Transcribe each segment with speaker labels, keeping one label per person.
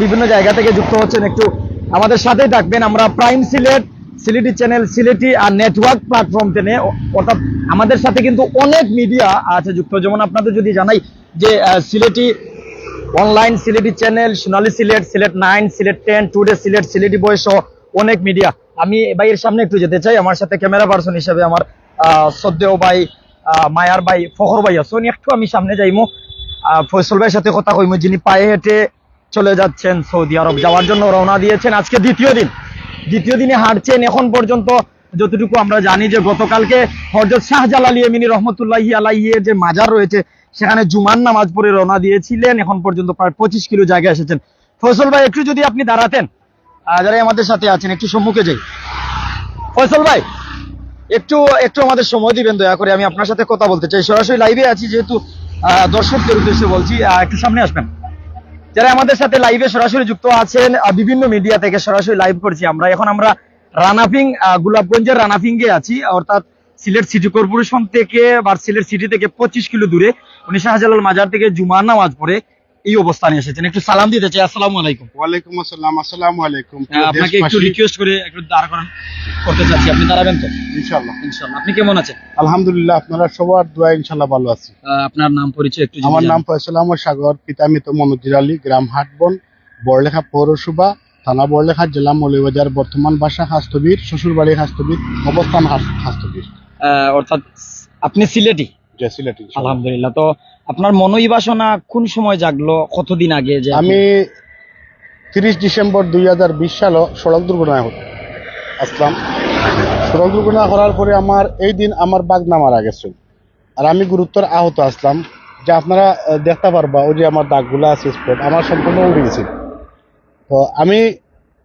Speaker 1: বিভিন্ন জায়গা থেকে যুক্ত হচ্ছেন। একটু আমাদের সাথেই থাকবেন আমরা প্রাইম সিলেট সিলেটি চ্যানেল সিলেটি আর নেটওয়ার্ক প্ল্যাটফর্ম টেনে। অর্থাৎ আমাদের সাথে কিন্তু অনেক মিডিয়া আছে যুক্ত। যেমন আপনাদের যদি জানাই যে Sylheti online Sylheti channel Sonali Sylhet Sylhet nine Sylhet ten today Sylhet Sylheti boy সহ অনেক মিডিয়া আমি ভাইয়ের সামনে একটু যেতে চাই। আমার সাথে ক্যামেরা পার্সন হিসেবে আমার শ্রদ্ধেয় ভাই মায়ার ভাই ফখর ভাই আছে একটু আমি সামনে যাইমু। আহ, ফয়সল ভাইয়ের সাথে কথা কইমু। যিনি পায়ে হেঁটে চলে যাচ্ছেন সৌদি আরব। যাওয়ার জন্য রওনা দিয়েছেন আজকে দ্বিতীয় দিন। দ্বিতীয় দিনে হাঁটছেন। এখন পর্যন্ত যতটুকু আমরা জানি যে গতকালকে হজরত শাহজালালি এমিনী রহমতুল্লাহ আলাইয়ের যে মাজার রয়েছে, সেখানে জুমার নামাজ পড়ে রওনা দিয়েছিলেন। এখন পর্যন্ত প্রায় পঁচিশ কিলো জায়গায় এসেছেন। ফয়সল ভাই, একটু যদি আপনি দাঁড়াতেন। যারা আমাদের সাথে আছেন, একটু সম্মুখে যাই। ফসল ভাই, একটু একটু আমাদের সময় দিবেন, দয়া করে। আমি আপনার সাথে কথা বলতে চাই। সরাসরি লাইভে আছি, যেহেতু দর্শকদের উদ্দেশ্যে বলছি। একটু সামনে আসবেন। যারা আমাদের সাথে লাইভে সরাসরি যুক্ত আছেন বিভিন্ন মিডিয়া থেকে সরাসরি লাইভ করছি আমরা। এখন আমরা রানাফিং আহ, রানাফিং রানাফিংয়ে আছি। অর্থাৎ সিলেট সিটি কর্পোরেশন থেকে বা সিলেট সিটি থেকে পঁচিশ কিলো দূরে উনি শাহজালাল মাজার থেকে জুমার নামাজ পড়ে এই অবস্থানে এসেছেন। একটু সালাম দিতে চাই। আসসালামু আলাইকুম।
Speaker 2: ওয়ালাইকুম আসসালাম আসসালামু আলাইকুম।
Speaker 1: আপনাকে একটু রিকোয়েস্ট করে একটু দাঁড় করান করতে চাচ্ছি। আপনি দাঁড়াবেন তো?
Speaker 2: ইনশাআল্লাহ।
Speaker 1: ইনশাল্লাহ আপনি কেমন আছেন?
Speaker 2: আলহামদুলিল্লাহ আপনারা সবার দোয়া ইনশাআল্লাহ ভালো আছি।
Speaker 1: আপনার নাম পরিচয় একটু
Speaker 2: আমার নাম। ফয়সাল আহমদ সাগর পিতা মৃত মনোজির আলী গ্রাম হাটবন বড়লেখা পৌরসভা থানা বড়লেখা জেলা মৌলবাজার বর্তমান বাসা হাস্তবীর শ্বশুরবাড়ি হাস্তবীর অবস্থান হাস্তবীর।
Speaker 1: অর্থাৎ আপনি সিলেটি? আলহামদুলিল্লাহ। তো আপনার মনোই বাসনা কোন সময় জাগলো? কতদিন আগে যে
Speaker 2: আমি তিরিশ ডিসেম্বর দুই হাজার বিশ সাল সড়ক দুর্ঘটনায় হতো আসলাম। সড়ক দুর্ঘটনা করার পরে আমার এই দিন আমার বাগনা মারা গেছে। আর আমি গুরুতর আহত আসলাম। যে আপনারা দেখতে পারবা ওই যে আমার দাগগুলো আছে স্পট আমার সম্পূর্ণ উড়ে গেছে। তো আমি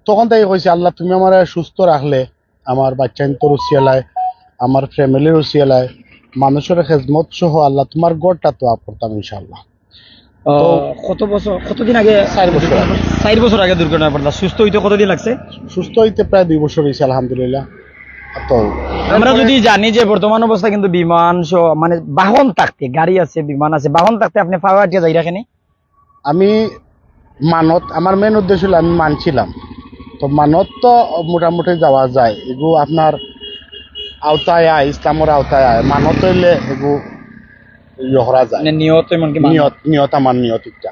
Speaker 2: তখন থেকে কইছি আল্লাহ তুমি আমার সুস্থ রাখলে আমার বাচ্চা তো রুচিয়ালায় আমার ফ্যামিলির রুচিয়ালায় মানুষের খেজমত সহ আল্লাহ তোমার গড়টা তো করতাম ইনশাল্লাহ
Speaker 1: কত বছর কতদিন আগে?
Speaker 2: চার বছর।
Speaker 1: চার বছর আগে দুর্ঘটনা পড়লা সুস্থ হইতে কতদিন লাগছে?
Speaker 2: সুস্থ হইতে প্রায় দুই বছর হয়েছে আলহামদুলিল্লাহ। তো
Speaker 1: আমরা যদি জানি যে বর্তমান অবস্থা কিন্তু বিমান সহ মানে বাহন থাকতে গাড়ি আছে বিমান আছে বাহন থাকতে আপনি ফাওয়াটিয়া যাই রাখেনি
Speaker 2: আমি মানত আমার মেন উদ্দেশ্য হলো আমি মানছিলাম। তো মানত তো মোটামুটি যাওয়া যায়। এগু আপনার আওতায় আয় ইসলামের আওতায় আয় মানত হইলে এগু ইয়ে করা যায়।
Speaker 1: মানে নিয়ত এমনকি
Speaker 2: নিয়ত নিয়ত আমার নিয়ত এটা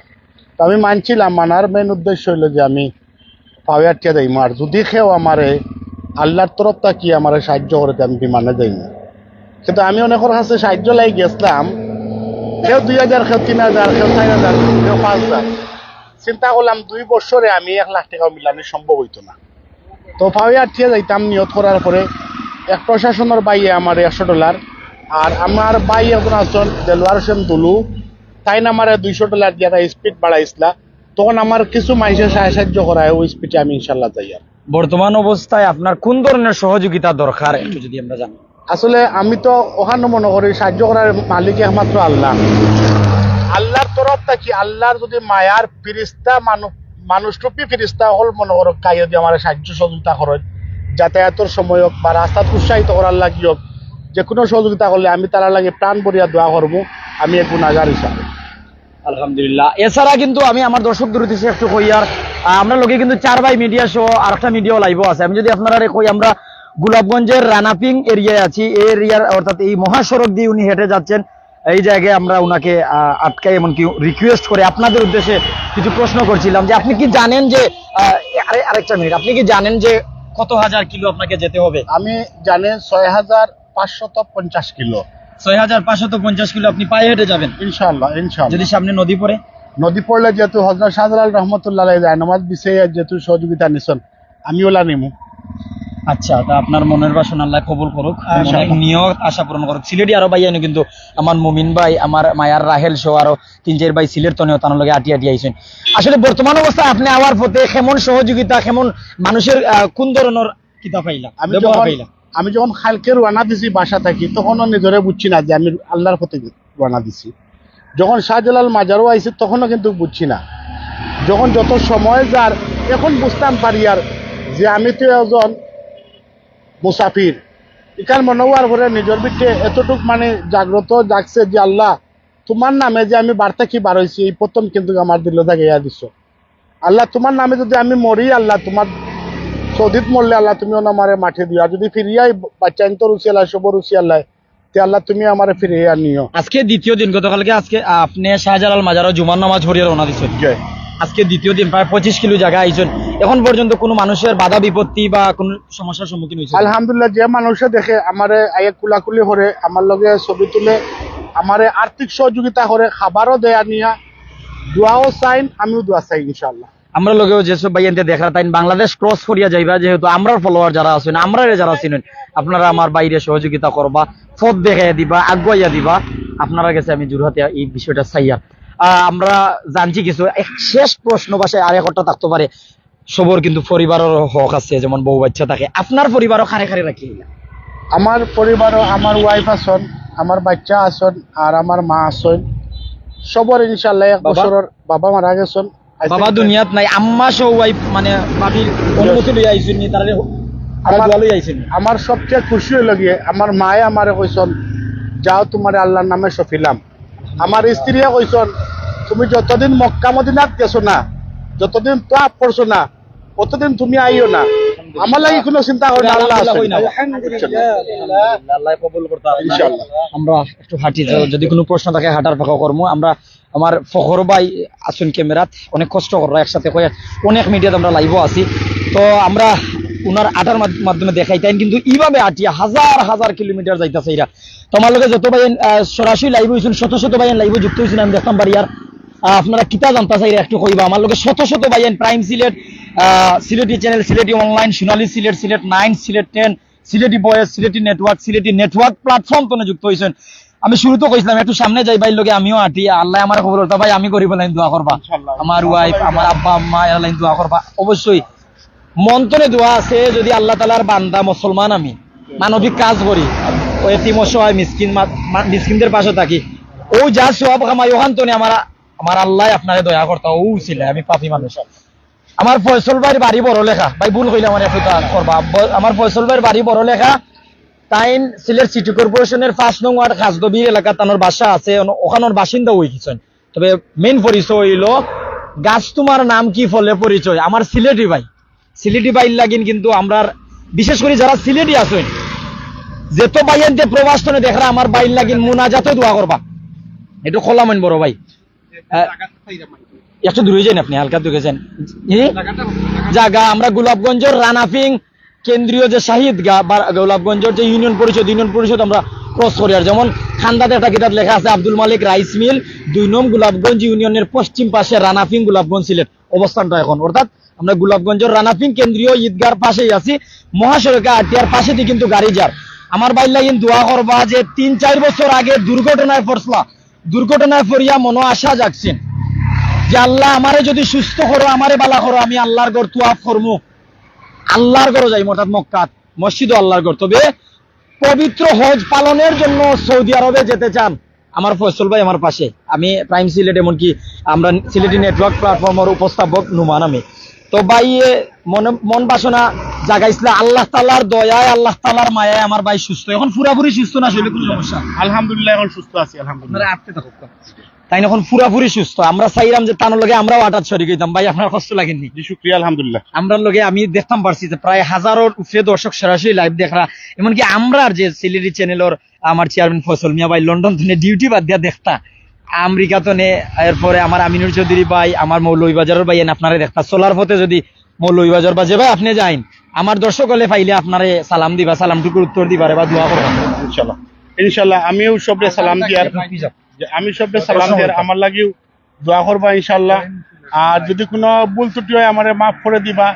Speaker 2: তো আমি মানছিলাম মানার মেন উদ্দেশ্য হইল যে আমি পাওয়ারটিয়া যাইম। আর যদি খেয়েও আমারে আল্লাহর তরফ কি আমার সাহায্য করে আমি বিমানে যাইম। কিন্তু আমি অনেকের কাছে সাহায্য লাগি গেছিলাম কেউ দুই হাজার কেউ তিন হাজার কেউ চার হাজার কেউ পাঁচ হাজার চিন্তা করলাম দুই বছরে আমি এক লাখ টাকা মিলানো সম্ভব হইতো না। তো পাওয়ারটিয়া যাইতাম নিয়ত করার পরে প্রশাসনের বাইয়ে আমার একশো ডলার। আর আমার বাই এখন আছেন দেলোয়ার হোসেন দুলু। তাই না আমার দুইশো ডলার দিয়ে স্পিড বাড়াইছিলা। তখন আমার কিছু মানুষের সাহায্য করায় ওই স্পিডে আমি ইনশাল্লাহ যাই আর।
Speaker 1: বর্তমান অবস্থায় আপনার কোন ধরনের সহযোগিতা দরকার একটু যদি আমরা জানি?
Speaker 2: আসলে আমি তো ওখানে মনে করি সাহায্য করার মালিক একমাত্র আল্লাহ। আল্লাহর তরফ থাকি আল্লাহর যদি মায়ার ফিরিস্তা মানুষ মানুষরূপী ফিরিস্তা হল মনে করো কাই যদি আমার সাহায্য সহযোগিতা করেন। যাতায়াতের সময় হোক বা রাস্তাত উৎসাহিত করার লাগি হোক যে কোনো সহযোগিতা করলে আমি তারা লাগে প্রাণ ভরিয়া দোয়া করব আমি এক গুণাগার হিসাবে
Speaker 1: আলহামদুলিল্লাহ। এছাড়া কিন্তু আমি আমার দর্শকদের উদ্দেশ্যে একটু কই আর আমরা লোকে কিন্তু চার বাই মিডিয়া সহ আর একটা মিডিয়া লাইভ আছে। আমি যদি আপনারা কই আমরা গোলাপগঞ্জের রানাপিং এরিয়ায় আছি, এই এরিয়ার অর্থাৎ এই মহাসড়ক দিয়ে উনি হেঁটে যাচ্ছেন, এই জায়গায় আমরা ওনাকে আটকাই এমনকি রিকোয়েস্ট করে আপনাদের উদ্দেশ্যে কিছু প্রশ্ন করছিলাম যে, আপনি কি জানেন যে আরে, আরেকটা মিনিট আপনি কি জানেন যে কত হাজার কিলো আপনাকে যেতে হবে?
Speaker 2: আমি জানি ছয় হাজার পাঁচশত পঞ্চাশ কিলো।
Speaker 1: ছয় হাজার পাঁচশত পঞ্চাশ কিলো আপনি পায়ে হেঁটে যাবেন?
Speaker 2: ইনশাল্লাহ ইনশাল্লাহ
Speaker 1: যদি সামনে নদী পড়ে?
Speaker 2: নদী পড়লে যেহেতু হজরত শাহজালাল রহমতুল্লাহ যায় নামাজ বিষয়ে যেহেতু সহযোগিতা নিছেন আমিও ওলা নিমু।
Speaker 1: আচ্ছা তা আপনার মনের বাসনা আল্লাহ কবুল করুক।
Speaker 2: ইনশাআল্লাহ।
Speaker 1: নিয়ত আশা পূরণ করুক। সিলেটি আরও ভাই কিন্তু আমার মুমিন ভাই আমার মায়ার রাহেল সহ আরও তিন চার ভাই সিলেট তনেও তার লগে আটি আটি আইছেন। আসলে বর্তমান অবস্থায় আপনি আওয়ার পথে কেমন সহযোগিতা কেমন মানুষের কোন ধরনের কিতা পাইলা
Speaker 2: আমি যখন আমি খালকে রওনা দিছি বাসা থাকি তখনও নিজরে বুঝছি না যে আমি আল্লাহর পথে রওনা দিছি। যখন শাহজালাল মাজারও আইছে তখনও কিন্তু বুঝছি না। যখন যত সময় যার এখন বুঝতাম পারি আর যে আমি তো একজন মুসাফির। এখান মনে হওয়ার পরে নিজের ভিতরে এতটুক মানে জাগ্রত জাগছে যে আল্লাহ তোমার নামে যে আমি বার্তা কি বার হয়েছি এই প্রথম কিন্তু আমার দিল থাকে ইয়া দিছ। আল্লাহ তোমার নামে যদি আমি মরি আল্লাহ তোমার সৌদিত মরলে আল্লাহ তুমি আমার মাঠে দিও। আর যদি ফিরিয়াই বাচ্চা তো রুচি আল্লাহ সব রুচি আল্লাহ তে আল্লাহ তুমি আমার ফিরিয়ে আনিও
Speaker 1: আজকে দ্বিতীয় দিন গতকালকে আজকে আপনি শাহজালাল মাজারও জুমার নামাজ পড়িয়ে রওনা দিচ্ছেন আজকে দ্বিতীয় দিন প্রায় পঁচিশ কিলো জায়গা আইছেন। এখন পর্যন্ত কোনো মানুষের বাধা বিপত্তি বা কোনো সমস্যার সম্মুখীন হয়েছে
Speaker 2: আলহামদুলিল্লাহ যে মানুষে দেখে আমারে আয়ে কুলাকুলি করে আমার লগে ছবি তুলে আমারে আর্থিক সহযোগিতা করে খাবারও দেয়া নিয়া দোয়াও চাইন আমিও দোয়া চাই ইনশাল্লাহ
Speaker 1: আমরা লগেও যেসব ভাইয়ানতে দেখা তাই বাংলাদেশ ক্রস করিয়া যাইবা যেহেতু আমরার ফলোয়ার যারা আছেন আমরা যারা চিনেন আপনারা আমার বাইরে সহযোগিতা করবা পথ দেখাইয়া দিবা আগুয়াইয়া দিবা। আপনারা কাছে আমি জুরহাতে এই বিষয়টা চাইয়া। আমরা জানছি কিছু। এক শেষ প্রশ্ন বাসায় আর একটা থাকতে পারে। সবর কিন্তু পরিবারের হক আছে যেমন বউ বাচ্চা থাকে। আপনার পরিবারও খারে খারে রাখি
Speaker 2: আমার পরিবারও আমার ওয়াইফ আছেন আমার বাচ্চা আছেন আর আমার মা আছেন। সবর ইনশাল্লাহ এক বছরের বাবা মারা গেছেন।
Speaker 1: বাবা দুনিয়াত নাই আম্মা সহ ওয়াইফ মানে বাবির অনুমতি লই আইছেন নি তারা
Speaker 2: আমার-
Speaker 1: ভালোই আইছেন
Speaker 2: আমার সবচেয়ে খুশি হইল গিয়ে আমার মায়ে আমারে কইসন যাও তোমার আল্লাহর নামে সফিলাম। আমার স্ত্রীয়ে কইসন তুমি যতদিন মক্কা মদিনাত গেছো না যতদিন তাপ করছ না অতদিন তুমি আইও না। আমার লাগি কোনো চিন্তা করে না আল্লাহ
Speaker 1: কবুল করতে
Speaker 2: ইনশাআল্লাহ।
Speaker 1: আমরা একটু হাঁটি যদি কোনো প্রশ্ন থাকে হাঁটার ফাঁকা কর্ম। আমরা আমার ফখর ভাই আসুন ক্যামেরাত অনেক কষ্ট করল একসাথে কয়ে অনেক মিডিয়াতে আমরা লাইভও আছি। তো আমরা উনার আটার মাধ- মাধ্যমে দেখাইতেন কিন্তু এইভাবে আটিয়া হাজার হাজার কিলোমিটার যাইতেছে এরা। তোমার লোকে যত ভাই সরাসরি লাইভ হয়েছেন শত শত ভাই লাইভ যুক্ত হয়েছেন আমি দেখতাম বাড়ি আর আপনারা কিতা জানতা চাই একটু কইবা? আমার লোকে শত শত ভাইয়েন prime Sylhet Sylheti channel Sylheti online Sonali Sylhet Sylhet nine Sylhet ten Sylheti boys Sylheti network Sylheti network platform তো যুক্ত হয়েছেন আমি শুরুতে কইছিলাম একটু সামনে যাই ভাই লোকে আমিও আটি আল্লাহ আমার খবর হতো ভাই আমি করিব লাইন দোয়া করবা। আমার ওয়াইফ আমার আব্বা আম্মা এরা লাইন দোয়া করবা। অবশ্যই মন্ত্রে দোয়া আছে যদি আল্লাহ তালার বান্দা মুসলমান আমি মানবিক কাজ করি এতিম অসহায় মিসকিন মিসকিনদের পাশে থাকি। ও যা সব কামাই ওখান তো আমার আমার আল্লাহ আপনারে দয়া করতে ও ছিল আমি পাপি মানুষ। আমার ফয়সল ভাইয়ের বাড়ি বড় লেখা। ভাই, ভুল কইলে আমার একটু তা করবা। আমার ফয়সল ভাইয়ের বাড়ি বড় লেখা। তাইন সিলেট সিটি কর্পোরেশনের পাঁচ নং ওয়ার্ড খাসদবির এলাকা তানোর বাসা আছে ওখানোর বাসিন্দা হয়ে গেছেন তবে মেইন পরিচয় হইল, গাছ তোমার নাম কি ফলে পরিচয়? আমার সিলেটি ভাই। সিলেটি ভাই লাগিন কিন্তু আমরা বিশেষ করে যারা সিলেটি আছেন, যেত বাইয়ান্তে প্রবাসনে দেখরা, আমার বাইর লাগিন মুনাজাতে দোয়া করবা। একটু খোলা মাইন বড় ভাই। একটু দূরে যান আপনি, হালকা দূরে যান? জায়গা আমরা গোলাপগঞ্জের রানাফিং কেন্দ্রীয় যে শাহিদ গা গোলাপগঞ্জের যে ইউনিয়ন পরিষদ ইউনিয়ন পরিষদ আমরা ক্রস করি। আর যেমন খান্দাতে একটা কিতাব লেখা আছে, আব্দুল মালিক রাইস মিল, দুই নং গোলাপগঞ্জ ইউনিয়নের পশ্চিম পাশে রানাফিং গোলাপগঞ্জ সিলেট অবস্থানটা এখন। অর্থাৎ আমরা গোলাপগঞ্জের রানাফিং কেন্দ্রীয় ঈদগার পাশেই আছি, মহাসড়কে আটিয়ার পাশে কিন্তু গাড়ি যার। আমার বাইর লাগিন দোয়া করবা যে তিন চার বছর আগে দুর্ঘটনায় পড়ছলা দুর্ঘটনায় পড়িয়া মনো আশা জাগছেন। যে আল্লাহ আমারে যদি সুস্থ করো, আমারে বালা করো, আমি আল্লাহর ঘর তুয়াফ করমু আল্লাহর ঘর যাই অর্থাৎ মক্কাত মসজিদ আল্লাহর ঘর। তবে পবিত্র হজ পালনের জন্য সৌদি আরবে যেতে চান আমার ফয়সল ভাই আমার পাশে। আমি প্রাইম সিলেট, এমনকি আমরা সিলেটি নেটওয়ার্ক প্ল্যাটফর্মের উপস্থাপক নুমান আমি তো ভাই মন মন বাসনা জাগাইছিল। আল্লাহ তালার দয়ায় আল্লাহ তালার মায়ায় আমার ভাই সুস্থ। এখন পুরাপুরি সুস্থ না শরীরে কোনো সমস্যা?
Speaker 2: আলহামদুলিল্লাহ এখন সুস্থ আছি আলহামদুলিল্লাহ।
Speaker 1: আপনি থাকুক তাই এখন পুরাপুরি সুস্থ। আমরা চাইলাম যে তানোর লগে আমরাও আটাত সরি গেতাম ভাই আপনার কষ্ট লাগেনি
Speaker 2: শুক্রিয়া আলহামদুলিল্লাহ।
Speaker 1: আমরার লগে আমি দেখতাম পারছি যে প্রায় হাজারোর উপরে দর্শক সরাসরি লাইভ দেখরা। এমনকি আমরার যে সিলেটি চ্যানেলের আমার চেয়ারম্যান ফসল মিয়া ভাই লন্ডন থেকে ডিউটি বাদ দিয়া দেখতা। আমেরিকা তো নে এরপরে আমার আমিনুর চৌধুরী ভাই আমার মৌলভীবাজারের ভাই আপনারা দেখতা। সোলার পথে যদি মৌলভীবাজার বা যে ভাই আপনি যাইন। আমার দর্শক হলে পাইলে আপনারে সালাম দিবা সালামটুকু উত্তর দিবারে বা দোয়া করবা।
Speaker 2: ইনশাল্লাহ ইনশাল্লাহ আমিও সবরে সালাম দিয়ার যে আমি সবরে সালাম দিয়ার আমার লাগিও দোয়া করবা ইনশাল্লাহ আর যদি কোনো ভুল ত্রুটি হয় আমারে মাফ করে দিবা।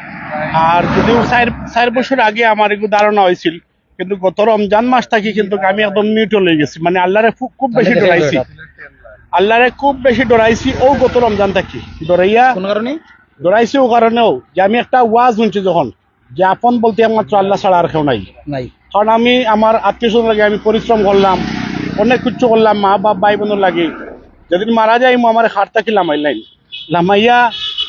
Speaker 2: আর যদিও চার চার বছর আগে আমার এগুলো ধারণা হয়েছিল কিন্তু গত রমজান মাস থাকি কিন্তু আমি একদম নিউট্রাল হয়ে গেছি। মানে আল্লাহরে খুব খুব বেশি ডরাইছি। আল্লাহরে খুব বেশি ডরাইছি ও গত রমজান থাকি। ডরাইয়া
Speaker 1: কোন কারণে
Speaker 2: ডরাইছি ও কারণেও যে আমি একটা ওয়াজ শুনছি যখন যে আপন বলতে একমাত্র আল্লাহ ছাড়া আর কেউ নাই।
Speaker 1: নাই।
Speaker 2: কারণ আমি আমার আত্মীয় স্বজন লাগে আমি পরিশ্রম করলাম অনেক কিছু করলাম মা বাপ ভাই বোনের লাগে। যেদিন মারা যাই মো আমার হাত থাকি লামাইলাইন লামাইয়া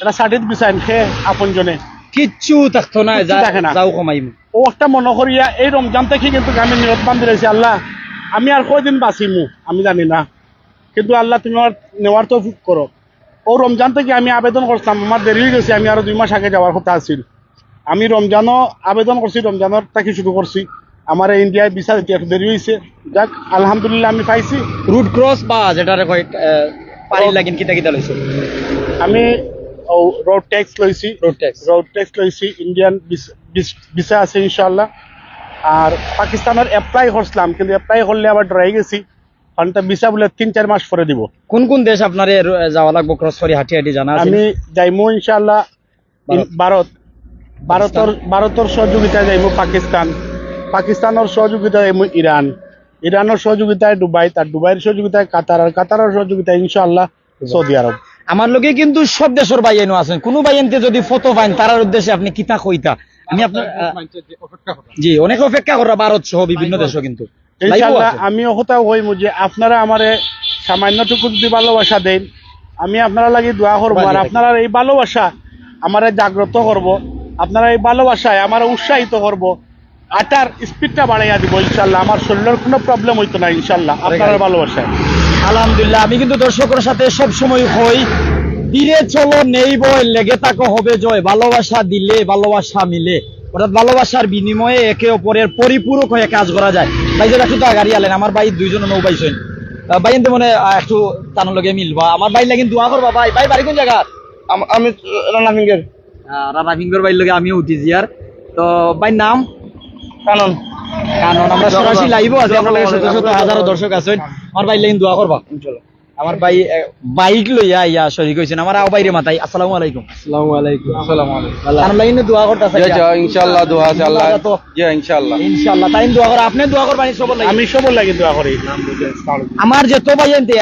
Speaker 2: এটা সার্টিফিকেট বিচাইন সে আপন জনে
Speaker 1: কিচ্ছু থাকতো না
Speaker 2: থাকে না।
Speaker 1: যাও কমাইম।
Speaker 2: ও একটা মনে করিয়া এই রমজান থেকে কিন্তু আমি নিরত বান্ধি রয়েছি আল্লাহ আমি আর কয়দিন বাঁচিমু? আমি জানি না। কিন্তু আল্লাহ তুমি আমার নেওয়ার তো করো ও রমজান থেকে আমি আবেদন করছিলাম আমার দেরি হয়ে গেছে আমি আরও দুই মাস আগে যাওয়ার কথা আছিল। আমি রমজানও আবেদন করছি রমজানের তাকে শুরু করছি। আমার এই ইন্ডিয়ায় ভিসা দিতে একটু দেরি হয়েছে। যাক আলহামদুলিল্লাহ আমি পাইছি।
Speaker 1: রুট ক্রস বা যেটারে কয় লাগিন কিতা কিতা লইছো
Speaker 2: আমি রোড ট্যাক্স লইছি।
Speaker 1: রোড ট্যাক্স
Speaker 2: রোড ট্যাক্স লইছি ইন্ডিয়ান ভিসা আছে ইনশাল্লাহ আর পাকিস্তানের এপ্লাই করছিলাম কিন্তু এপ্লাই করলে আবার ডরাই গেছি। ভিসা বলে তিন চার মাস পরে দিব।
Speaker 1: কোন কোন দেশ আপনার যাওয়া লাগবো ক্রস করি হাঁটি হাঁটি জানা
Speaker 2: আমি যাইমু ইনশাল্লাহ ভারত। ভারতের ভারতের সহযোগিতায় যাইমু পাকিস্তান। পাকিস্তানের সহযোগিতায় যাইমু ইরান। ইরানের সহযোগিতায় ডুবাই তার দুবাইয়ের সহযোগিতায় কাতার আর কাতারের সহযোগিতায় ইনশাল্লাহ সৌদি আরব।
Speaker 1: আমার লোকে কিন্তু সব দেশের বাইয়েনও আছেন। কোন বাইয়েনতে যদি ফটো পাইন তারার উদ্দেশ্যে আপনি কিতা কইতা? আমি আপনার জি অনেক অপেক্ষা করা ভারত সহ বিভিন্ন দেশও কিন্তু।
Speaker 2: ইনশাল্লাহ
Speaker 1: আছে।
Speaker 2: আমি কথা হইমু যে আপনারা আমারে সামান্যটুকু যদি ভালোবাসা দেন আমি আপনারা লাগি দোয়া করব। আর। আপনারা এই ভালোবাসা আমারে জাগ্রত করব। আপনারা এই ভালোবাসায় আমার উৎসাহিত করব। আটার স্পিডটা বাড়াইয়া দিব ইনশাল্লাহ আমার শরীরের কোনো প্রবলেম হইতো না ইনশাল্লাহ আপনার ভালোবাসায়।
Speaker 1: আলহামদুলিল্লাহ আমি কিন্তু দর্শকের সাথে সব সময় হই। ধীরে চলো নেই বই লেগে থাকো হবে জয়। ভালোবাসা দিলে ভালোবাসা মিলে। অর্থাৎ ভালোবাসার বিনিময়ে একে অপরের পরিপূরক হয়ে কাজ করা যায়। ভাই যেটা একটু গাড়ি আলেন আমার ভাই দুইজন নৌ পাইছেন ভাই কিন্তু মনে একটু তানোর লগে মিলবা আমার ভাই লাগিন দোয়া করবা ভাই। ভাই বাড়ি কোন জায়গা?
Speaker 3: আমি রানা ফিঙ্গার।
Speaker 1: রানা ফিঙ্গার ভাইয়ের লগে আমিও উঠিছি আর তো ভাই নাম?
Speaker 3: কানন।
Speaker 1: কানন আমরা সরাসরি লাইভ আছি। আপনার লগে শত শত হাজারো দর্শক আছেন। আমার ভাই লাগিন দোয়া করবা। আমার ভাই বাইক লইয়া ইয়া শরীর কইছেন আমার আও বাইরে মাতাই আসসালামু আলাইকুম।
Speaker 3: আসসালামু আলাইকুম। আসসালামু আলাইকুম।
Speaker 1: তার লাইন দোয়া করতে আছে
Speaker 3: জি জি ইনশাআল্লাহ দোয়া আছে আল্লাহ। জি ইনশাআল্লাহ।
Speaker 1: ইনশাআল্লাহ। তাই দোয়া করে। আপনি দোয়া করবেন সব লাগি।
Speaker 2: আমি সব লাগি দোয়া করি।
Speaker 1: আমার যে তো ভাই এনতে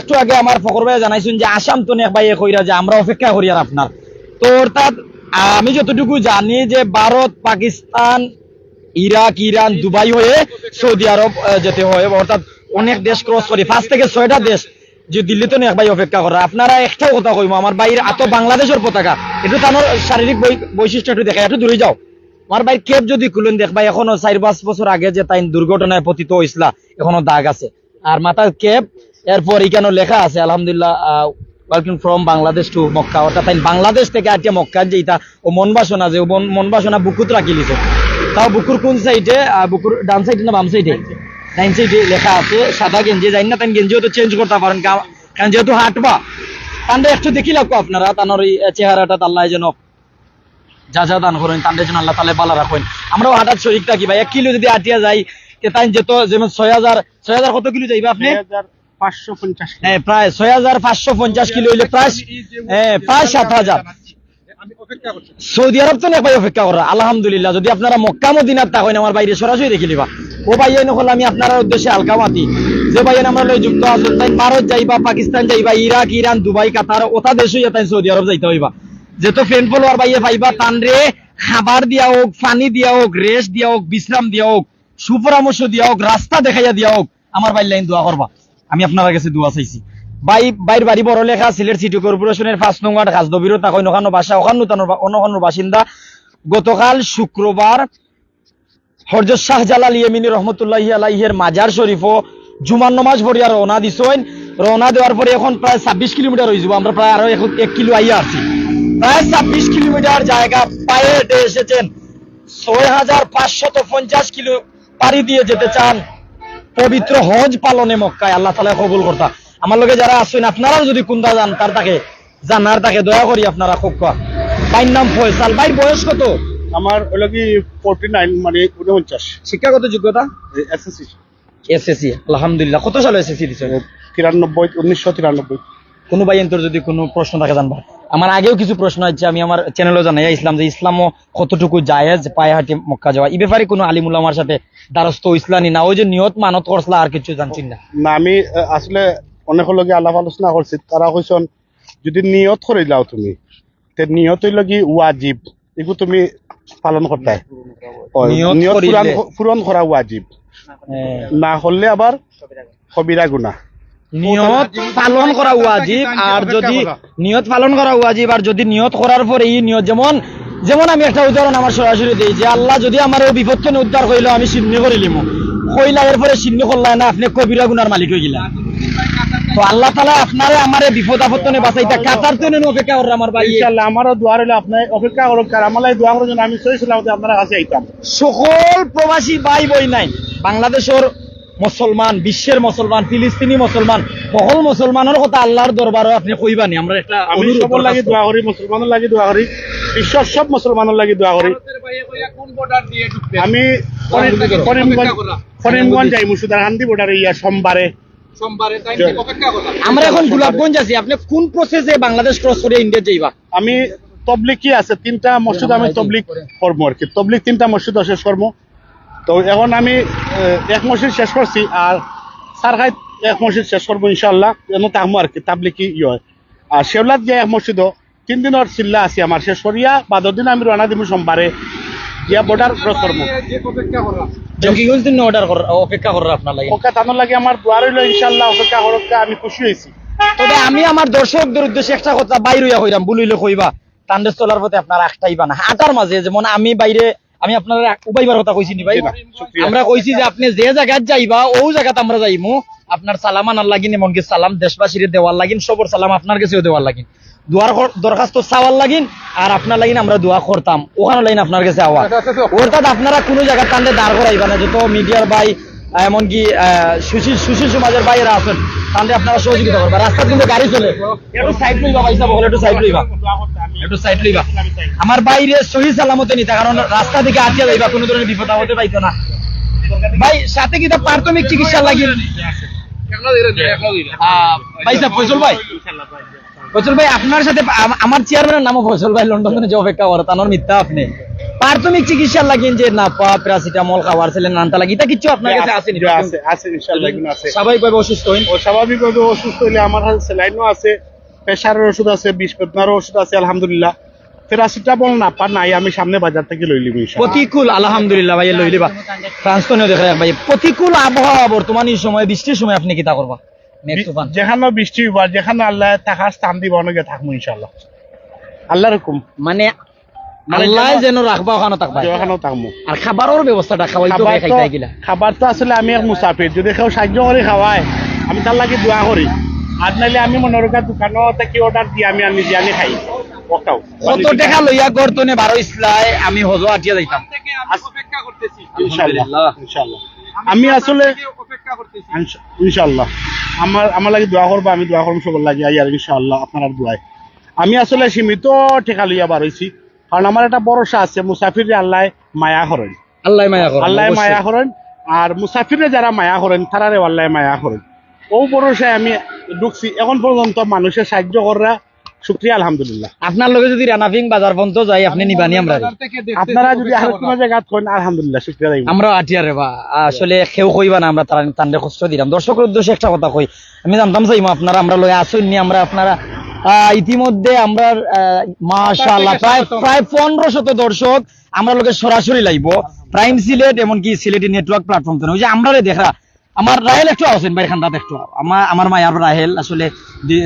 Speaker 1: একটু আগে আমার ফকর ভাই জানাইছেন যে আসাম তো নেক ভাই কইরা যে আমরা অপেক্ষা করি আর আপনার। তো অর্থাৎ আমি যতটুকু জানি যে Bharat Pakistan Iraq Iran Dubai হয়ে সৌদি আরব যেতে হয়। অর্থাৎ অনেক দেশ ক্রস করি। পাঁচ থেকে ছয়টা দেশ যে দিল্লিতে নেক ভাই অপেক্ষা করে, আপনারা একটাও কথা কইম, আমার ভাইয়ের আত বাংলাদেশের পতাকা একটু তার শারীরিক বৈ- বৈশিষ্ট্য একটু দেখা একটু দূরে যাও। আমার ভাই কেপ যদি খুলেন দেখবা এখনও চার পাঁচ বছর আগে যে তাই দুর্ঘটনায় পতিত হয়েছিল এখনও দাগ আছে। আর মাথার কেপ, এরপর এখানে লেখা আছে, আলহামদুলিল্লাহ welcome from Bangladesh to Makkah, অর্থাৎ তাই বাংলাদেশ থেকে আটিয়া মক্কা যে এটা ও মন বাসনা যে, ও মন- বাসনা বুকুত রাখি লিছে তাও বুকুর কোন সাইডে বুকুর ডান সাইডে না বাম সাইডে ডাইন সাইডে লেখা আছে সাদা গেঞ্জি না তাই গেঞ্জিও তো চেঞ্জ করতে পারেন কারণ যেহেতু হাঁটবা তান্ডে একটু দেখি লাগবো আপনারা তানোর এই চেহারাটা যেন যা যা দান করেন তাদের জন্য আল্লাহ তালে বালা রাখেন আমরাও হাঁটার ভাই এক কিলো যদি আটিয়া যাই তাই যেত যেমন ছয় হাজার ছয় হাজার কত কিলো যাইবা আপনি
Speaker 2: পাঁচশো পঞ্চাশ
Speaker 1: হ্যাঁ প্রায় ছয় হাজার পাঁচশো পঞ্চাশ কিলো হইলে প্রায় হ্যাঁ প্রায় সাত হাজার। সৌদি আরব তো ভাই অপেক্ষা করা। আলহামদুলিল্লাহ যদি আপনারা মক্কা মদিনার তা হয় আমার বাইরে সরাসরি দেখে নিবা। ও ভাই নহলে আমি আপনার উদ্দেশ্যে হালকা মাতি যে ভাই আমরা লই যুক্ত আছেন তাই ভারত যাইবা, পাকিস্তান যাইবা, ইরাক, ইরান, দুবাই, কাতার ওটা দেশ হইয়া তাই সৌদি আরব যাইতে হইবা। যেহেতু ফ্রেন্ড ফলোয়ার বাইয়ে পাইবা তানরে খাবার দিয়া হোক, পানি দিয়া হোক রেস্ট দিয়া হোক, বিশ্রাম দিয়া হোক, সুপরামর্শ দিয়া হোক, রাস্তা দেখাইয়া দিয়া হোক, আমার বাইর লাইন দোয়া করবা। আমি আপনার কাছে দোয়া চাইছি। বাই বাইর বাড়ি বড় লেখা, সিলেট সিটি কর্পোরেশনের পাঁচ নং ওয়ার্ড তাকই নখানো বাসা ওখান নূতন অনখানোর বাসিন্দা। গতকাল শুক্রবার হরজত শাহ জালাল ইয়েমিনী রহমতুল্লাহি আলাইহের মাজার শরীফও জুমার নমাজ পড়িয়া রওনা দিছেন রওনা দেওয়ার পরে এখন প্রায় ছাব্বিশ কিলোমিটার হয়ে যাব। আমরা প্রায় আরও এক কিলো আইয়া আছি প্রায় ছাব্বিশ কিলোমিটার জায়গা পায়ে হেঁটে এসেছেন। ছয় হাজার পাঁচশত পঞ্চাশ কিলো পাড়ি দিয়ে যেতে চান পবিত্র হজ পালনে মক্কায়। আল্লাহ তালা কবুল করতা। আমার লগে যারা আছেন, আপনারাও যদি কুন্দা যান, তার তাকে জানার তাকে দয়া করি আপনারা খুব বাইর নাম ফয়সাল। বাইর বয়স কত?
Speaker 2: আমার হলো কি ফোরটি নাইন মানে উনপঞ্চাশ।
Speaker 1: শিক্ষাগত যোগ্যতা?
Speaker 2: এসএসসি
Speaker 1: এসএসসি আলহামদুলিল্লাহ। কত সালে এসএসসি দিছেন?
Speaker 2: তিরানব্বই উনিশশো তিরানব্বই।
Speaker 1: কোনো ভাই এন্তর যদি কোনো প্রশ্ন থাকে জানবা আমার আগেও কিছু প্রশ্ন আছে আমি আমার চ্যানেলও জানাই ইসলাম যে ইসলামও কতটুকু জায়েজ পায়ে হাঁটি মক্কা যাওয়া। এই ব্যাপারে কোনো আলিমুল আমার সাথে দ্বারস্থ ইসলামী না ওই যে নিয়ত মানত করছলা আর কিছু জানছি না।
Speaker 2: না আমি আসলে অনেক লগে আলাপ আলোচনা করছি তারা কইসন যদি নিয়ত করে যাও তুমি তে নিয়ত হইল কি ওয়াজিব এগু তুমি পালন করতে
Speaker 1: নিয়ত
Speaker 2: পূরণ- করা ওয়াজিব। না হলে আবার কবিরা গুণা।
Speaker 1: নিয়ত পালন করা ওয়াজিব আর যদি নিয়ত পালন করা ওয়াজিব আর যদি নিয়ত করার পরে এই নিয়ত যেমন যেমন আমি একটা উদাহরণ আমার সরাসরি দিই যে আল্লাহ যদি আমার এই বিপদ থেকে উদ্ধার করিল আমি সিন্নি করে লিমু। কইলা এরপরে সিন্নি করলাই না আপনি কবিরা গুনার মালিক হয়ে গেলা। তো আল্লাহ তালা আপনারে আমারে বিপদ আপত্তনে বাঁচাইতা কাতার তো অপেক্ষা আমার ভাই।
Speaker 2: ইনশাল্লাহ আমারও দোয়া রইলে আপনি অপেক্ষা করুন কার আমার দোয়া করার জন্য আমি সহি সালামতে আপনার কাছে আইতাম।
Speaker 1: সকল প্রবাসী ভাই বই নাই বাংলাদেশের মুসলমান বিশ্বের মুসলমান ফিলিস্তিনি মুসলমান সকল মুসলমানের কথা আল্লাহর দরবারও আপনি কইবানি আমরা একটা
Speaker 2: আমি সবার লাগে দোয়া করি মুসলমানের লাগে দোয়া করি বিশ্বের সব মুসলমানের লাগে দোয়া করি। আমি করিম- করিমগঞ্জ করিমগঞ্জ যাই মুর্শিদার হান্দি বর্ডারে ইয়া সোমবারে।
Speaker 1: আমরা এখন গোলাপগঞ্জ আছি। আপনি কোন প্রসেসে বাংলাদেশ ক্রস করে ইন্ডিয়া যাইবা?
Speaker 2: আমি তবলিক কি আছে তিনটা মসজিদ আমি তবলিক করব আর কি। তবলিক তিনটা মসজিদ শেষ করব। তো এখন আমি এক মসজিদ শেষ করছি আর সারখাই এক মসজিদ শেষ করব ইনশাল্লাহ এমন তাহমো আর কি তাবলিকি ইয়ে হয়। আর শেওলাত গিয়ে এক মসজিদও। তিন দিনের চিল্লা আছে আমার। শেষ করিয়া বাদর দিন আমি রানা দিব সোমবারে। গিয়া বর্ডার ক্রস করব।
Speaker 1: জঙ্গিগঞ্জ দিন অর্ডার কর অপেক্ষা করার আপনার লাগে।
Speaker 2: ওকে তানোর লাগে আমার দোয়ার হইল ইনশাল্লাহ অপেক্ষা করতে আমি খুশি হয়েছি।
Speaker 1: তবে আমি আমার দর্শকদের উদ্দেশ্যে একটা কথা বাইরে হইয়া কইরাম বলিলে কইবা। তান্ডেস চলার পথে আপনার হাঁটার মাঝে যেমন আমি বাইরে আমি আপনার উবাইবার কথা কইছি নি ভাই। আমরা কইছি যে আপনি যে জায়গায় যাইবা ও জায়গাতে আমরা যাইমু। আপনার সালাম আনার লাগিন এমনকি সালাম দেশবাসীর দেওয়ার লাগিন সবর সালাম আপনার কাছেও দেওয়ার লাগিন। দুয়ার দরখাস্ত চাওয়ার লাগিন আর আপনার লাগিন আমরা দোয়া করতাম। ওখানে লাইন আপনার কাছে আওয়া। অর্থাৎ আপনারা কোনো জায়গা টানতে দাঁড় করাইবা না। যত মিডিয়ার ভাই এমনকি সুশীল সুশীল সমাজের বাইরে আছেন তাহলে আপনারা সহযোগিতা করবা রাস্তা কিন্তু গাড়ি চলে। একটু সাইড লইবা পয়সা বলে একটু সাইড লইবা। একটু সাইড লইবা। আমার বাইরে সহি সালামতে নিতে কারণ রাস্তা থেকে আটকে যাইবা কোনো ধরনের বিপদ হতে পাইতো না। ভাই সাথে কি প্রাথমিক চিকিৎসা লাগিয়ে আহ, ভাই সাহেব ফয়সল ভাই। ফয়সল ভাই আপনার সাথে আমার চেয়ারম্যানের নামও ফয়সল ভাই লন্ডনে যে অপেক্ষা করে তানোর মিথ্যা আপনি। প্রাথমিক চিকিৎসা লাগিয়ে যে না পা প্যারাসিটামল খাবার ছিলেন নানতা লাগি এটা কিছু আপনার কাছে আসেনি
Speaker 2: আছে আছে ইনশাল্লাহ এগুলো আছে।
Speaker 1: স্বাভাবিকভাবে অসুস্থ হইন?
Speaker 2: ও স্বাভাবিকভাবে অসুস্থ হইলে আমার কাছে স্যালাইনও আছে প্রেশারের ওষুধ আছে বিষ বেদনারও ওষুধ আছে আলহামদুলিল্লাহ। প্যারাসিটামল না পার নাই আমি সামনে বাজার থেকে লই লিবি
Speaker 1: প্রতিকূল আলহামদুলিল্লাহ ভাই লইলে বা ফ্রান্স তো দেখা ভাই প্রতিকূল আবহাওয়া বর্তমান এই সময় বৃষ্টির সময় আপনি কিতা করবা? মেঘ তুফান
Speaker 2: যেখানে বৃষ্টি হইব যেখানে আল্লাহ থাকার স্থান দিব অনেকে থাকব ইনশাল্লাহ আল্লাহর হুকুম।
Speaker 1: মানে আল্লাহ যেন রাখবা ওখানে থাকবা।
Speaker 2: যেখানেও থাকব।
Speaker 1: আর খাবারের ব্যবস্থাটা খাওয়াই তো খাইতে গিলা।
Speaker 2: খাবার তো আসলে আমি এক মুসাফির। যদি কেউ সাহায্য করে খাওয়ায় আমি তার লাগে দোয়া করি। আর নাইলে আমি মনে রাখা দোকানও থেকে অর্ডার দিয়ে আমি আনি খাই। ওটাও।
Speaker 1: কত টাকা লইয়া গর্তনে বারো ইসলাই আমি হজ আটিয়া যাইতাম।
Speaker 2: ইনশাল্লাহ ইনশাল্লাহ আমি আসলে ইনশা- ইনশাল্লাহ আমার আমার লাগে দোয়া করব আমি দোয়া করব সবার লাগে আর ইনশাল্লাহ আপনার দোয়ায়। আমি আসলে সীমিত টেকা লইয়া বার হইছি কারণ আমার একটা ভরসা আছে মুসাফির আল্লাহ মায়া করেন।
Speaker 1: আল্লাহ মায়া করো
Speaker 2: আল্লাহ মায়া করেন আর মুসাফিরে যারা মায়া করেন তারারে আল্লাহ মায়া করেন। ও ভরসায় আমি ঢুকছি এখন পর্যন্ত মানুষের সাহায্য করা শুক্রিয়া আলহামদুলিল্লাহ।
Speaker 1: আপনার লগে যদি রানাফিং বাজার পর্যন্ত যাই আপনি নিবানি আমরা
Speaker 2: আপনারা যদি আর কোনো জায়গা করেন আলহামদুলিল্লাহ শুক্রিয়া দেব
Speaker 1: আমরা বা আসলে কেউ কইবা না আমরা তারা তান্ডে কষ্ট দিলাম। দর্শকের উদ্দেশ্যে একটা কথা কই আমি জানতাম চাইমো আপনারা আমরা লয়ে আসুন নি আমরা আপনারা আহ, ইতিমধ্যে আমরা মাশাআল্লাহ প্রায় প্রায় পনেরো শত দর্শক আমরা লোকে সরাসরি লাইব। প্রাইম সিলেট এমনকি সিলেটি নেটওয়ার্ক প্ল্যাটফর্ম তো ওই যে আমরা দেখা আমার রাহেল একটু আছেন ভাই খান্দাত একটু। আমার আমার আর রাহেল আসলে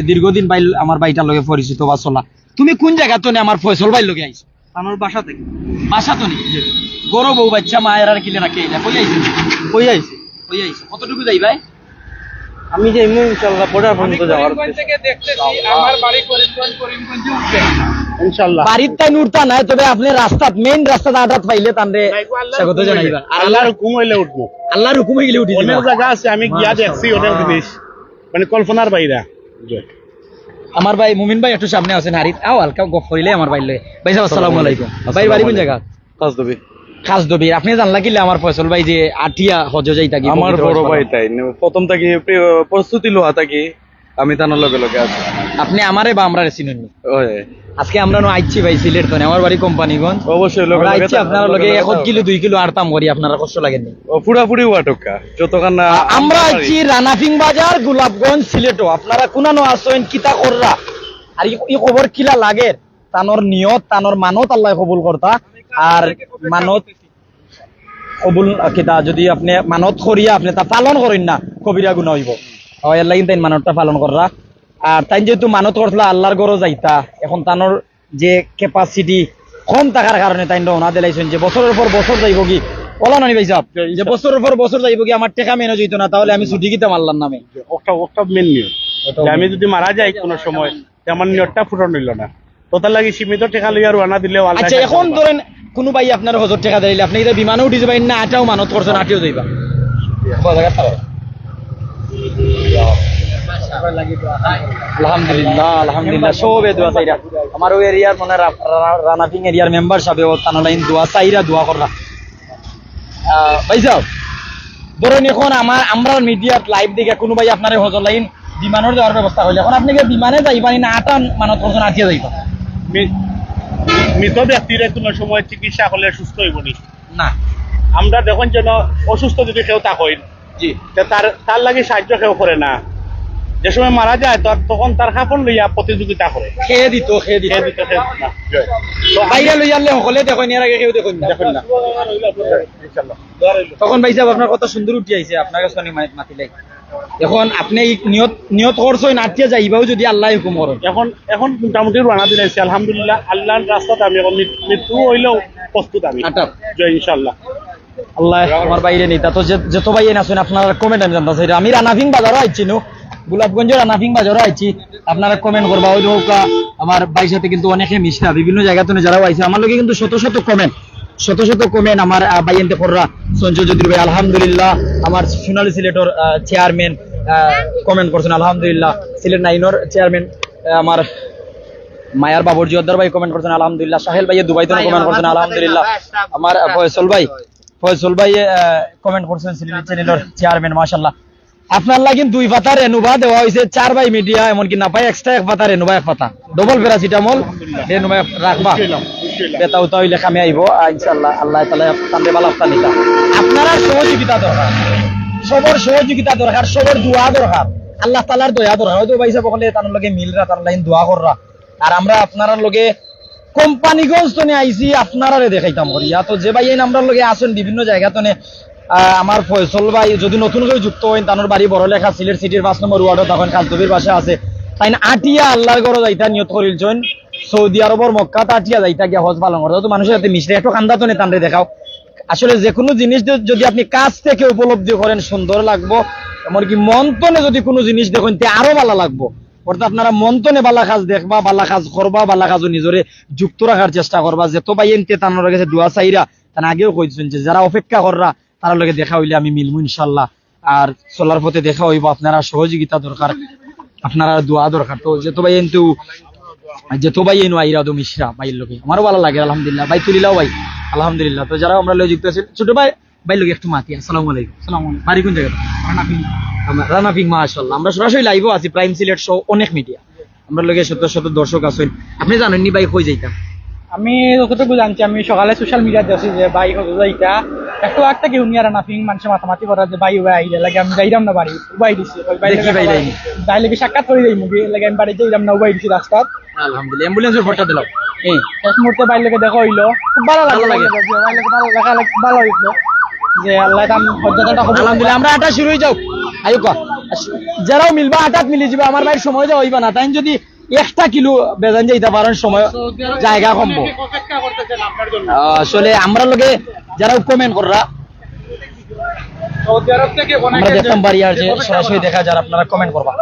Speaker 1: দীর্ঘদিন ভাই আমার বাইটার লগে পরিচিত বা চলা। তুমি কোন জায়গা তো আমার ফয়সল ভাই লগে আইছো?
Speaker 3: আমার বাসা থেকে
Speaker 1: বাসা তো নেই গরো বউ বাচ্চা মায়ের আর কিনে রাখে কই আইছে কই আইছে? কই আইছে? কতটুকু যাই ভাই?
Speaker 3: আমি যে ইনশাল্লাহ বর্ডার পর্যন্ত যাওয়ার
Speaker 2: ইনশাল্লাহ।
Speaker 1: বাড়ির তাই নুরতা নাই তবে আপনি রাস্তাত মেইন রাস্তাত আটাত পাইলে তানরে স্বাগত জানাইবা। আর
Speaker 2: আল্লাহর হুকুম হইলে উঠবো।
Speaker 1: আল্লাহর হুকুমে গেলে উঠি
Speaker 2: অনেক জায়গা আছে আমি গিয়া দেখছি অনেক জিনিস মানে কল্পনার বাইরা।
Speaker 1: আমার ভাই মুমিন ভাই একটু সামনে আছেন হারিত আও হালকা গপ করিলে আমার ভাই লয়ে। ভাই সাহেব আসসালামু আলাইকুম। ভাই বাড়ি কোন জায়গা?
Speaker 3: কাজ দেবে
Speaker 1: খাস দবি আপনি জানলা কিলে আমার ফয়সল ভাই যে আটিয়া হজ যাইতা কি
Speaker 3: আমার বড় ভাই তাই প্রথম থেকে প্রে- প্রস্তুতি লোহা থাকি আমি তানোর লগে লগে আছি।
Speaker 1: আপনি আমারে বা আমরা চিনুন আজকে আমরা নো আইছি ভাই সিলেট তো আমার বাড়ি কোম্পানিগঞ্জ।
Speaker 3: অবশ্যই লগে লগে
Speaker 1: আইছি আপনারা লগে এক কিলো দুই কিলো আড়তাম করি আপনারা কষ্ট লাগেনি
Speaker 3: ও পুরাপুরি ওয়াটকা যতক্ষণ না
Speaker 1: আমরা আছি রানাফিং বাজার গোলাপগঞ্জ সিলেটও। আপনারা কোনানো আসেন কিতা কররা? আর ই খবর কিলা লাগে? তানোর নিয়ত তানোর মানত আল্লাহ কবুল করতা। আর মানত কবুল কিতা যদি আপনি মানত করিয়া আপনি তা পালন করেন না কবিরা গুণ হইব। এর লাগি তাই মানতটা পালন কররা আর তাই যেহেতু মানত করতলা আল্লাহর গরো যাইতা এখন তানোর যে ক্যাপাসিটি কম থাকার কারণে তাই ওনা দিলাইছেন যে বছরের পর বছর যাইব কি? ওলা নানি ভাই সাহেব যে বছরের পর বছর যাইব কি আমার টেকা মেনে যেত না তাহলে আমি ছুটি গিতে মারলাম নামে।
Speaker 2: ওটা ওটা মেন নিয়ম আমি যদি মারা যাই কোনো সময় তে আমার নিয়তটা ফুটন হইল না। তো তার লাগি সীমিত টেকা লইয়া দিলেও
Speaker 1: আচ্ছা এখন ধরেন কোনো ভাই আপনার হজর টাকা দিলে আপনি এটা বিমানে উঠে যাবেন না আটাও মানত করছেন আটিও যাইবা? আলহামদুলিল্লাহ আলহামদুলিল্লাহ সবে দোয়া চাইরা। আমার ওই এরিয়ার মানে রা- রা- রানাপিং এরিয়ার মেম্বার সাহেব ও তানালাইন দোয়া চাইরা দোয়া কররা ভাই যাও। ধরুন এখন আমার আমরা মিডিয়াত লাইভ দেখে কোনো ভাই আপনার হজর লাইন বিমানের যাওয়ার ব্যবস্থা হইলে এখন আপনি বিমানে যাইবা না আটা মানত করছেন আটিয়া যাইবা?
Speaker 2: মৃত ব্যক্তির কোনো সময় চিকিৎসা করলে সুস্থ হইব না। আমরা দেখুন যেন অসুস্থ যদি কেউ
Speaker 1: জি।
Speaker 2: তার তার লাগে সাহায্য কেউ করে না। যে সময় মারা যায় তখন- তখন তার কাপড় লইয়া প্রতিযোগিতা করে।
Speaker 1: খেয়ে দিত খেয়ে দিত।
Speaker 2: দিতে
Speaker 1: বাইরে লই আনলে সকলে দেখুন এর আগে কেউ দেখুন না।
Speaker 2: দেখুন।
Speaker 1: তখন ভাই সাহেব আপনার কথা সুন্দর উঠি আইছে আপনার কাছে অনেক মাতি মাতি লাগে এখন আপনি নিয়ত নিয়ত করছেন নাটিয়া যাইবাও যদি আল্লাহ হুকুম করেন।
Speaker 2: এখন এখন মোটামুটি রানা দিলাইছি আলহামদুলিল্লাহ আল্লাহর রাস্তাতে আমি এখন মৃত্যু হইলেও প্রস্তুত আমি। জয় ইনশাল্লাহ
Speaker 1: আল্লাহ আমার বাইরে নেই। তা তো যে যত ভাই আছেন আপনারা কমেন্ট আমি জানতে চাই আমি রানাফিং বাজারও আইছি নো। গোলাপগঞ্জ রানাফিং বাজারও আইছি। আপনারা কমেন্ট করবা ওই হোক আমার সাথে কিন্তু অনেকে মিশরা বিভিন্ন জায়গা থেকে যারাও আইছে আমার লোকে কিন্তু শত শত কমেন্ট শত শত কমেন্ট আমার বাইয়েন্তে কররা সঞ্জয় জ্যোতির ভাই, আলহামদুলিল্লাহ। আমার সোনালী সিলেটর চেয়ারম্যান কমেন্ট করছেন, আলহামদুলিল্লাহ। সিলেট নাইনর চেয়ারম্যান আমার মায়ার বাবর জিয়দ্দার ভাই কমেন্ট করছেন, আলহামদুলিল্লাহ। সাহেল ভাই দুবাই থেকে কমেন্ট করছেন, আলহামদুলিল্লাহ। আমার ফয়সল ভাই ফয়সল ভাই কমেন্ট করছেন সিলেট চ্যানেলের চেয়ারম্যান মাশাআল্লাহ। আপনার লাগিন দুই পাতা রেনুবা দেওয়া হয়েছে চার ভাই মিডিয়া এমনকি না পাই এক্সট্রা এক পাতা রেনুবা এক পাতা। ডবল প্যারাসিটামল রেনুবা রাখবা। বেতা উতা হইলে কামে আইব আহ, ইনশাআল্লাহ আল্লাহ তাআলা তান্দে বালা নিতা। আপনারা সহযোগিতা দরকার। সবর সহযোগিতা দরকার সবর দোয়া দরকার। আল্লাহ তালার দয়া দরকার। হয়তো ভাইসা বকলে তার লগে মিলরা তার লাইন দোয়া কররা। আর আমরা আপনার লগে কোম্পানিগঞ্জ তো আইছি আপনারা দেখাইতাম করিয়া তো যে ভাই আমরা লগে আসেন বিভিন্ন জায়গা তো আমার ফয়সল ভাই যদি নতুন করে যুক্ত হইন, তানোর বাড়ি বড় লেখা সিলেট সিটির পাঁচ নম্বর ওয়ার্ডও তখন কালতবির পাশে আছে। তাই না আটিয়া আল্লাহর গড় যাইতা নিয়ত করিল জৈন সৌদি আরবর মক্কাত আটিয়া যাইতা গিয়া হজ পালন করে। তো মানুষের সাথে মিশরে একটু কান্দা তো নেতানরে দেখাও। আসলে যে কোনো জিনিস যদি আপনি কাছ থেকে উপলব্ধি করেন, সুন্দর লাগবো। এমনকি মন্তনে যদি কোনো জিনিস দেখেন, তে আরও ভালো লাগবো। অর্থাৎ আপনারা মন্তনে বালা কাজ দেখবা বালা কাজ করবা বালা কাজ নিজরে যুক্ত রাখার চেষ্টা করবা। যেত ভাই এনতে তানোর কাছে দোয়া চাইরা তার আগেও কইছেন যে, যারা অপেক্ষা কররা তার লগে দেখা হইলে আমি মিলবো ইনশাল্লাহ আর চলার পথে দেখা হইব আপনারা সহযোগিতা দরকার আপনারা দোয়া দরকার। তো যেত ভাই কিন্তু যে তো ভাই এনো আইরা তো মিশ্রা ভাইয়ের লোকে আমারও ভালো লাগে আলহামদুলিল্লাহ। ভাই তুলিলাও ভাই আলহামদুলিল্লাহ। তো যারা আমরা লয়ে যুক্ত আছি ছোট ভাই ভাই লোক একটু মাতি আসসালামু আলাইকুম। সালাম বাড়ি কোন জায়গা রানাফিং। মাশাআল্লাহ। আমরা সরাসরি লাইভও আছি প্রাইম সিলেট শো অনেক মিডিয়া আমরা লগে শত শত দর্শক আছেন। আপনি জানেননি ভাই কই যাইতাম।
Speaker 4: আমি যতটুকু জানছি আমি সকালে সোশ্যাল মিডিয়াতে আছি যে বাই হতো যাইতা একটু একটা কেউ নিয়ে নাফিং মানুষে মাথামাতি করা যে বাই উবাই আইলে লাগে আমি যাইরাম না বাড়ি উবাই দিছি।
Speaker 1: দেখি বাই যাইনি।
Speaker 4: তাই লাগে সাক্ষাৎ করে যাই মুভি লাগে আমি বাড়ি যাইরাম না উবাই দিছি রাস্তাত।
Speaker 1: আলহামদুলিল্লাহ অ্যাম্বুলেন্সের ফটো দিলাম। এই
Speaker 4: শেষ মুহূর্তে দেখা হইল। খুব ভালো
Speaker 1: ভালো
Speaker 4: লাগে
Speaker 1: লাগে।
Speaker 4: বাইর লোকে ভালো দেখা লাগে ভালো হইল। যে আল্লাহ তাম হজ্জাটা খবর
Speaker 1: আলহামদুলিল্লাহ আমরা আটা শুরু হয়ে যাও। যারাও মিলবা আটাত মিলে যাবে আমার ভাই সময় দেওয়া হইবা না। তাই যদি একটা কিলো বেজান যাইতে পারেন সময় জায়গা কমবো। আসলে আমরা লগে যারা কমেন্ট কররা
Speaker 4: সৌদি আরব থেকে
Speaker 1: আমরা দেখতাম বাড়ি আর যে সরাসরি দেখা যার আপনারা কমেন্ট করবা।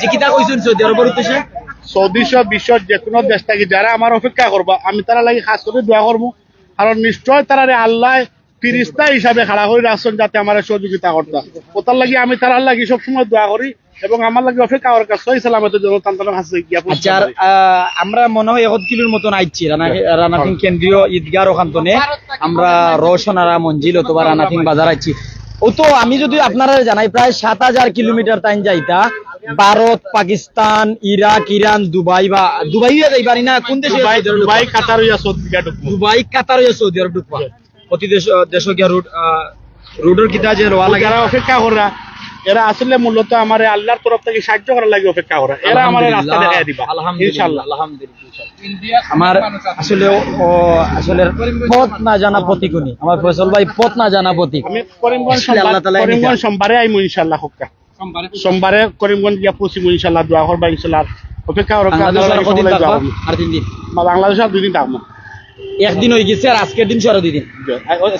Speaker 1: যে কিতা কইছেন সৌদি আরবের উদ্দেশ্যে?
Speaker 2: সৌদি সহ বিশ্বর যে কোনো দেশ থাকি যারা আমার অপেক্ষা করবা আমি তারা লাগি খাস করে দোয়া করব। কারণ নিশ্চয় তারা আল্লাহ ফিরিস্তা হিসাবে খাড়া করে রাখছেন যাতে আমার সহযোগিতা করতাম ওটার লাগি আমি তারার লাগি সবসময় দোয়া করি। এবং আমার লাগি অপেক্ষা করার কাছে সহি সালামতের জন্য কাছে গিয়া
Speaker 1: আচ্ছা আমরা মনে হয় এক কিলোর মতন আইছি রানা- রানাফিং কেন্দ্রীয় ঈদগাহ ওখানে আমরা রোশনারা মঞ্জিল অথবা রানাফিং বাজার আইছি ও তো আমি যদি আপনারা জানাই প্রায় সাত হাজার কিলোমিটার টাইম যাইতা। Bharat Pakistan Iraq Iran Dubai বা দুবাই যাই পারি না কোন দেশে
Speaker 2: দুবাই? কাতার হইয়া সৌদি
Speaker 1: দুবাই কাতার হয়ে সৌদি আরব ঢুকবা। প্রতি দেশ দেশ গিয়া রুট রুটের কিতা যে রোয়া লাগে।
Speaker 2: অপেক্ষা করা এরা আসলে মূলত আমার আল্লাহর তরফ থেকে সাহায্য করার লাগে অপেক্ষা করা। এরা আমার রাস্তা দেখাই দিবা।
Speaker 1: আলহামদুলিল্লাহ আলহামদুলিল্লাহ আমার আসলে ও আসলে পথ না জানা প্রতিকুনি আমার ফয়সল ভাই পথ না জানা
Speaker 2: আমি করিমগঞ্জ সোমবার- করিমগঞ্জ সোমবারে আইমু ইনশাল্লাহ হোক্কা সোমবারে করিমগঞ্জ গিয়া পৌঁছিমু দোয়া করবা ইনশাল্লাহ অপেক্ষা করো
Speaker 1: বাংলাদেশ আর দিন
Speaker 2: থাকব।
Speaker 1: একদিন হয়ে গেছে আর আজকের দিন সরো দুই দিন।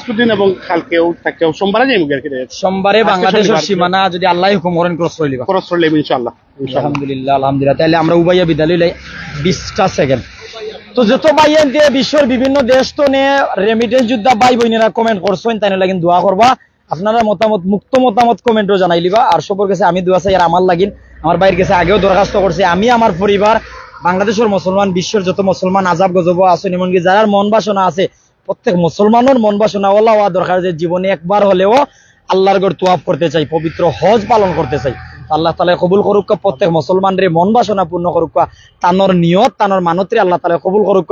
Speaker 2: স্কুদিন এবং কালকেও থাকেও সোমবারে যাই মুগের
Speaker 1: সোমবারে বাংলাদেশের সীমানা যদি আল্লাহ হুকুম করেন ক্রস করে লিবা
Speaker 2: খরচ করলে ইনশাল্লাহ ইনশাল্লাহ
Speaker 1: আলহামদুলিল্লাহ আলহামদুলিল্লাহ। তাহলে আমরা উবাইয়া বিদ্যালয় লাই বিশটা সেকেন্ড তো যত বাইয়ান দিয়ে বিশ্বের বিভিন্ন দেশ তো নিয়ে রেমিটেন্স যোদ্ধা ভাই বোনেরা কমেন্ট করছেন তাই লাগি দোয়া করবা। আপনারা মতামত মুক্ত মতামত কমেন্টও জানাই লিবা। আর সবর কাছে আমি দোয়া চাই আর আমার লাগিন। আমার বাইরের কাছে আগেও দরখাস্ত করছি। আমি আমার পরিবার বাংলাদেশের মুসলমান, বিশ্বের যত মুসলমান আজাব গজব আছেন, এমনকি যারা মন বাসনা আছে, প্রত্যেক মুসলমানের মন বাসনা ওলা হওয়া দরকার যে জীবনে একবার হলেও আল্লাহর গড় তোয়াফ করতে চাই, পবিত্র হজ পালন করতে চাই। আল্লাহ তালা কবুল করুক প্রত্যেক মুসলমানরে মন বাসনা পূর্ণ করুক তানোর নিয়ত, তানোর মানতরে আল্লাহ তালা কবুল করুক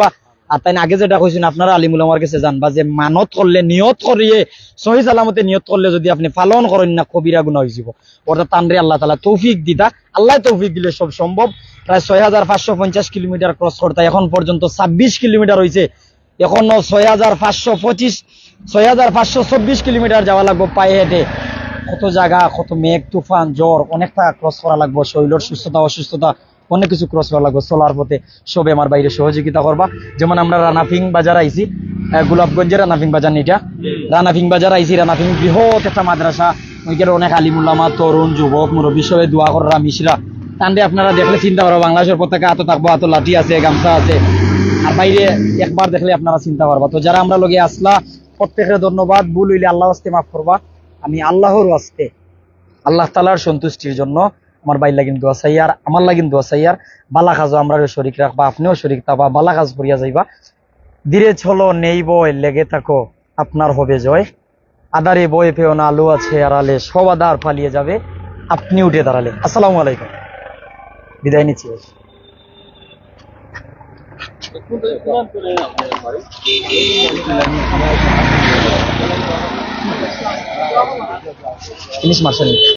Speaker 1: আর তাই আগে যেটা কইছেন আপনারা আলিমুল আমার কাছে জানবা যে মানত করলে, নিয়ত করিয়ে, সহি সালামতে নিয়ত করলে যদি আপনি পালন করেন না, কবিরা গুণা হয়ে যাব। অর্থাৎ তানরে আল্লাহ তালা তৌফিক দিতা আল্লাহ তৌফিক দিলে সব সম্ভব। প্রায় ছয় হাজার পাঁচশো পঞ্চাশ কিলোমিটার ক্রস করতে এখন পর্যন্ত ছাব্বিশ কিলোমিটার হয়েছে এখনও ছয় হাজার পাঁচশো পঁচিশ ছয় হাজার পাঁচশো চব্বিশ কিলোমিটার যাওয়া লাগবো পায়ে হেঁটে। কত জায়গা, কত মেঘ, তুফান, জ্বর অনেকটা ক্রস করা লাগবো। শরীরের সুস্থতা, অসুস্থতা, অনেক কিছু ক্রস করা লাগবে। চলার পথে সবে আমার বাইরে সহযোগিতা করবা। যেমন আমরা রানাফিং বাজার আইছি গোলাপগঞ্জের রানাফিং বাজার নিটা। রানাফিং বাজার আইছি, রানাফিং বৃহৎ একটা মাদ্রাসা। ওইখানে অনেক আলিমুল্লামা তরুণ, যুবক, মুরব্বী, সবে দোয়া করা মিশরা তান্ডে আপনারা দেখলে চিন্তা করো, বাংলাদেশের পতাকা হাতে থাকব হাতে লাঠি আছে, গামছা আছে। আর বাইরে একবার দেখলে আপনারা চিন্তা করবা। তো যারা আমরা লগে আসলা, প্রত্যেকের ধন্যবাদ। ভুল হইলে আল্লাহ আস্তে মাফ করবা। আমি আল্লাহর আস্তে। আল্লাহ তালার সন্তুষ্টির জন্য আমার বাইর লাগিন দোয়া চাই, আর আমার লাগিন দোয়া চাই, আর বালা কাজও আমরা শরিক রাখবা, আপনিও শরিক থাকবা, বালা কাজ করিয়া যাইবা। ধীরে চলো, নেই বই লেগে থাকো, আপনার হবে জয়। আদারে বয়ে পেও না, আলু আছে আড়ালে, সব আদার পালিয়ে যাবে, আপনি উঠে দাঁড়ালে। আসসালামু আলাইকুম। বিদায় নিচ্ছি ফিনিশ মার্শাল